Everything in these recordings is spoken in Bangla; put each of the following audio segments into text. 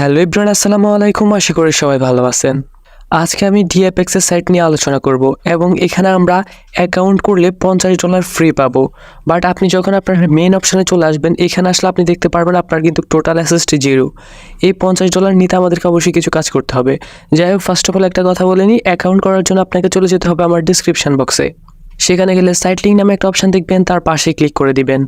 হ্যালো ইব্রান আসসালামু আলাইকুম। আশা করি সবাই ভালো আছেন। আজকে আমি ডিএপএক্সের সাইট নিয়ে আলোচনা করব এবং এখানে আমরা অ্যাকাউন্ট করলে পঞ্চাশ ডলার ফ্রি পাবো। বাট আপনি যখন আপনার মেন অপশানে চলে আসবেন, এখানে আসলে আপনি দেখতে পারবেন আপনার কিন্তু টোটাল অ্যাসেসটি জিরো এই পঞ্চাশ ডলার নিতে আমাদেরকে অবশ্যই কিছু কাজ করতে হবে। যাই হোক ফার্স্ট অফ অল একটা কথা বলে নিই অ্যাকাউন্ট করার জন্য আপনাকে চলে যেতে হবে আমার ডিসক্রিপশন বক্সে সেখানে গেলে সাইট লিঙ্ক নামে একটা অপশান দেখবেন, তার পাশে ক্লিক করে দিবেন।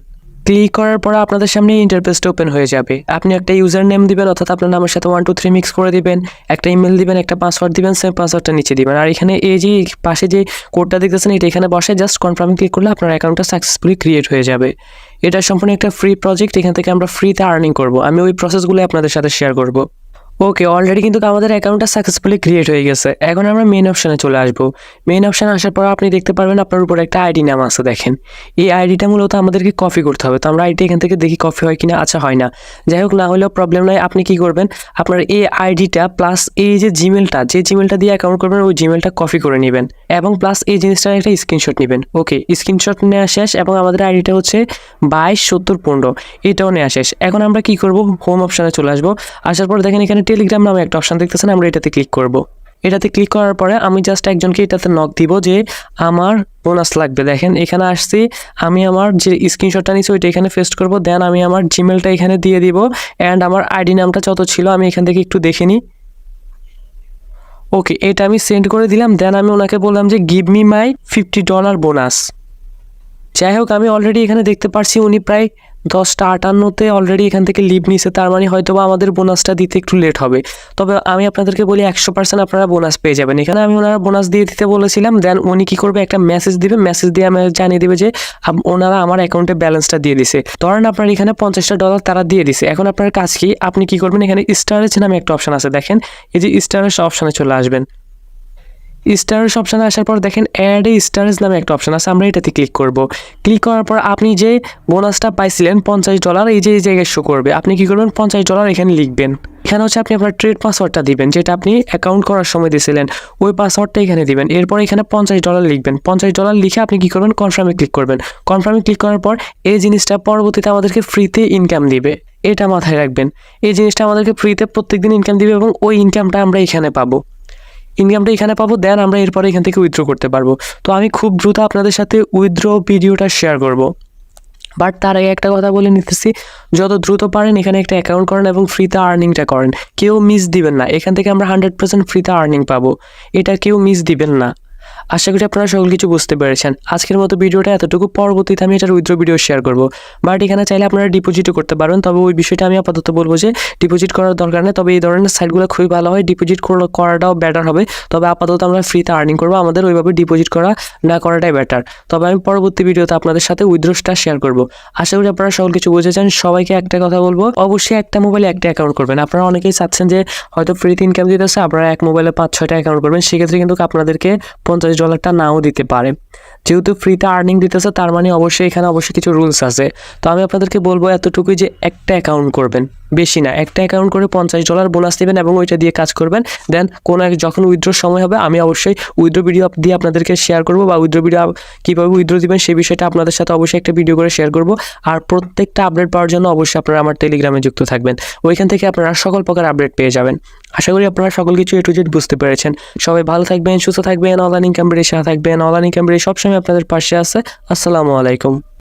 ক্লিক করার পর আপনাদের সামনে ইন্টারফেসটা ওপেন হয়ে যাবে। আপনি একটা ইউজার নেম দিবেন, অর্থাৎ আপনার নামের সাথে ওয়ান টু থ্রি মিক্স করে দিবেন। একটা ইমেল দিবেন, একটা পাসওয়ার্ড দিবেন সেম পাসওয়ার্ডটা নিচে দিবেন। আর এখানে এই যে পাশে যে কোডটা দেখতেছেন, এটা এখানে বসে জাস্ট কনফার্মে ক্লিক করলে আপনার অ্যাকাউন্টটা সাকসেসফুলি ক্রিয়েট হয়ে যাবে। এটা সম্পূর্ণ একটা ফ্রি প্রজেক্ট এখান থেকে আমরা ফ্রিতে আর্নিং করব। আমি ওই প্রসেসগুলো আপনাদের সাথে শেয়ার করব। ওকে অলরেডি কিন্তু আমাদের অ্যাকাউন্টটা সাকসেসফুলি ক্রিয়েট হয়ে গেছে। এখন আমরা মেন অপশানে চলে আসব। মেন অপশানে আসার পর আপনি দেখতে পারবেন আপনার উপর একটা আইডি নাম আছে, দেখেন। এই আইডিটা মূলত আমাদেরকে কপি করতে হবে। তো আমরা আইডি এখান থেকে দেখি কপি হয় কিনা আচ্ছা হয় না। যাই হোক, না হলেও প্রবলেম নয় আপনি কি করবেন? আপনার এই আইডিটা প্লাস এই যে জিমেলটা যে জিমেলটা দিয়ে অ্যাকাউন্ট করবেন, ওই জিমেলটা কপি করে নেবেন। এবং প্লাস এই জিনিসটার একটা স্ক্রিনশট নেবেন। ওকে স্ক্রিনশট নেওয়া শেষ এবং আমাদের আইডিটা হচ্ছে বাইশ, সত্তর, পনেরো। এটাও নেওয়া শেষ। এখন আমরা কি করব? হোম অপশানে চলে আসব। আসার পর দেখেন এখানে টেলিগ্রাম নামে একটা অপশান দেখতেছেন, আমরা এটাতে ক্লিক করব। এটাতে ক্লিক করার পরে আমি জাস্ট একজনকে এটাতে নক দিব যে আমার বোনাস লাগবে। দেখেন, এখানে আসছি, আমি আমার যে স্ক্রিনশটটা নিচ্ছি ওইটা এখানে পেস্ট করব দেন আমি আমার জিমেলটা এখানে দিয়ে দিব অ্যান্ড আমার আইডি নামটা যত ছিল আমি এখান থেকে একটু দেখে নিই। ওকে এটা আমি সেন্ড করে দিলাম দেন আমি ওনাকে বললাম যে give me my fifty dollar bonus যাই হোক, আমি অলরেডি এখানে দেখতে পারছি উনি প্রায় দশটা আটান্নতে অলরেডি এখান থেকে লিভ নিছে, তার মানে হয়তো বা আমাদের বোনাসটা দিতে একটু লেট হবে। তবে আমি আপনাদেরকে বলি, একশো পার্সেন্ট আপনারা বোনাস পেয়ে যাবেন। এখানে আমি ওনারা বোনাস দিয়ে দিতে বলেছিলাম দেন উনি কী করবে, একটা মেসেজ দিবে। মেসেজ দিয়ে আমি জানিয়ে দেবে যে ওনারা আমার অ্যাকাউন্টে ব্যালেন্সটা দিয়ে দিছে। ধরেন আপনার এখানে পঞ্চাশটা ডলার তারা দিয়ে দিছে। এখন আপনার কাজ কি? আপনি কি করবেন? এখানে স্টারেজ নামে একটা অপশন আছে, দেখেন। এই যে স্টারেজ অপশানে চলে আসবেন। স্টারেজ অপশানে আসার পর দেখেন অ্যাড এ স্টারেজ নামে একটা অপশন আছে, আমরা এটাতে ক্লিক করব। ক্লিক করার পর আপনি যে বোনাসটা পাইছিলেন পঞ্চাশ ডলার এই যে এই জায়গায় শো করবে। আপনি কি করবেন? পঞ্চাশ ডলার এখানে লিখবেন। এখানে হচ্ছে আপনি আপনার ট্রেড পাসওয়ার্ডটা দিবেন, যেটা আপনি অ্যাকাউন্ট করার সময় দিয়েছিলেন ওই পাসওয়ার্ডটা এখানে দিবেন। এরপর এখানে পঞ্চাশ ডলার লিখবেন। পঞ্চাশ ডলার লিখে আপনি কি করবেন? কনফার্মে ক্লিক করবেন। কনফার্মে ক্লিক করার পর এই জিনিসটা পরবর্তীতে আমাদেরকে ফ্রিতে ইনকাম দিবে। এটা মাথায় রাখবেন। এই জিনিসটা আমাদেরকে ফ্রিতে প্রত্যেকদিন ইনকাম দিবে এবং ওই ইনকামটা আমরা এখানে পাবো। ইনকামটা এখানে পাবো দেন আমরা এরপরে এখান থেকে উইথড্র করতে পারব। তো আমি খুব দ্রুত আপনাদের সাথে উইথড্র ভিডিওটা শেয়ার করব। বাট তার আগে একটা কথা বলে নিতেছি, যত দ্রুত পারেন এখানে একটা অ্যাকাউন্ট করেন এবং ফ্রিতে আর্নিংটা করেন। কেউ মিস দিবেন না, এখান থেকে আমরা হান্ড্রেড পার্সেন্ট ফ্রিতে আর্নিং পাবো। এটা কেউ মিস দিবেন না। আশা করি আপনারা সকল কিছু বুঝতে পেরেছেন। আজকের মতো ভিডিওটা এতটুকু। পরবর্তীতে আমি এটার উইথড্র ভিডিও শেয়ার করব। বাট এখানে চাইলে আপনারা ডিপোজিটও করতে পারবেন তবে ওই বিষয়টা আমি আপাতত বলব যে ডিপোজিট করার দরকার নেই। তবে এই ধরনের সাইটগুলো খুবই ভালো হয়। ডিপোজিট করাটাও বেটার হবে। তবে আপাতত আমরা ফ্রিতে আর্নিং করব। আমাদের ওইভাবে ডিপোজিট করা না করাটাই বেটার তবে আমি পরবর্তী ভিডিওতে আপনাদের সাথে উইথড্রসটা শেয়ার করব। আশা করি আপনারা সকল কিছু বুঝেছেন। সবাইকে একটা কথা বলব। অবশ্যই একটা মোবাইলে একটা অ্যাকাউন্ট করবেন। আপনারা অনেকেই চাচ্ছেন যে, হয়তো ফ্রিতে ইনকাম দিতেছে, আপনারা এক মোবাইলে পাঁচ ছয়টা অ্যাকাউন্ট করবেন। সেক্ষেত্রে কিন্তু আপনাদেরকে পঞ্চাশ ডলারটা নাও দিতে পারে। যেহেতু ফ্রিতে আর্নিং দিতেছে, তার মানে অবশ্যই এখানে অবশ্যই কিছু রুলস আছে। তো আমি আপনাদেরকে বলব এতটুকুই যে একটা অ্যাকাউন্ট করবেন। বেশি না। একটা অ্যাকাউন্ট করে পঞ্চাশ ডলার বোনাস দেবেন এবং ওইটা দিয়ে কাজ করবেন। দেন কোনো এক যখন উইথড্রোর সময় হবে, আমি অবশ্যই উইথড্রো ভিডিও দিয়ে আপনাদেরকে শেয়ার করব বা উইথড্রো ভিডিও কীভাবে উইথড্রো দিবেন সেই বিষয়টা আপনাদের সাথে অবশ্যই একটা ভিডিও করে শেয়ার করব। আর প্রত্যেকটা আপডেট পাওয়ার জন্য অবশ্যই আপনারা আমার টেলিগ্রামে যুক্ত থাকবেন। ওইখান থেকে আপনারা সকল প্রকার আপডেট পেয়ে যাবেন। আশা করি আপনারা সকল কিছু এ টু বুঝতে পেরেছেন। সবাই ভালো থাকবেন, সুস্থ থাকবেন অনলাইন ইনকাম সাথে থাকবেন অনলাইন ইনকাম সবসময় আপনাদের পাশে আছে। আসসালামু আলাইকুম।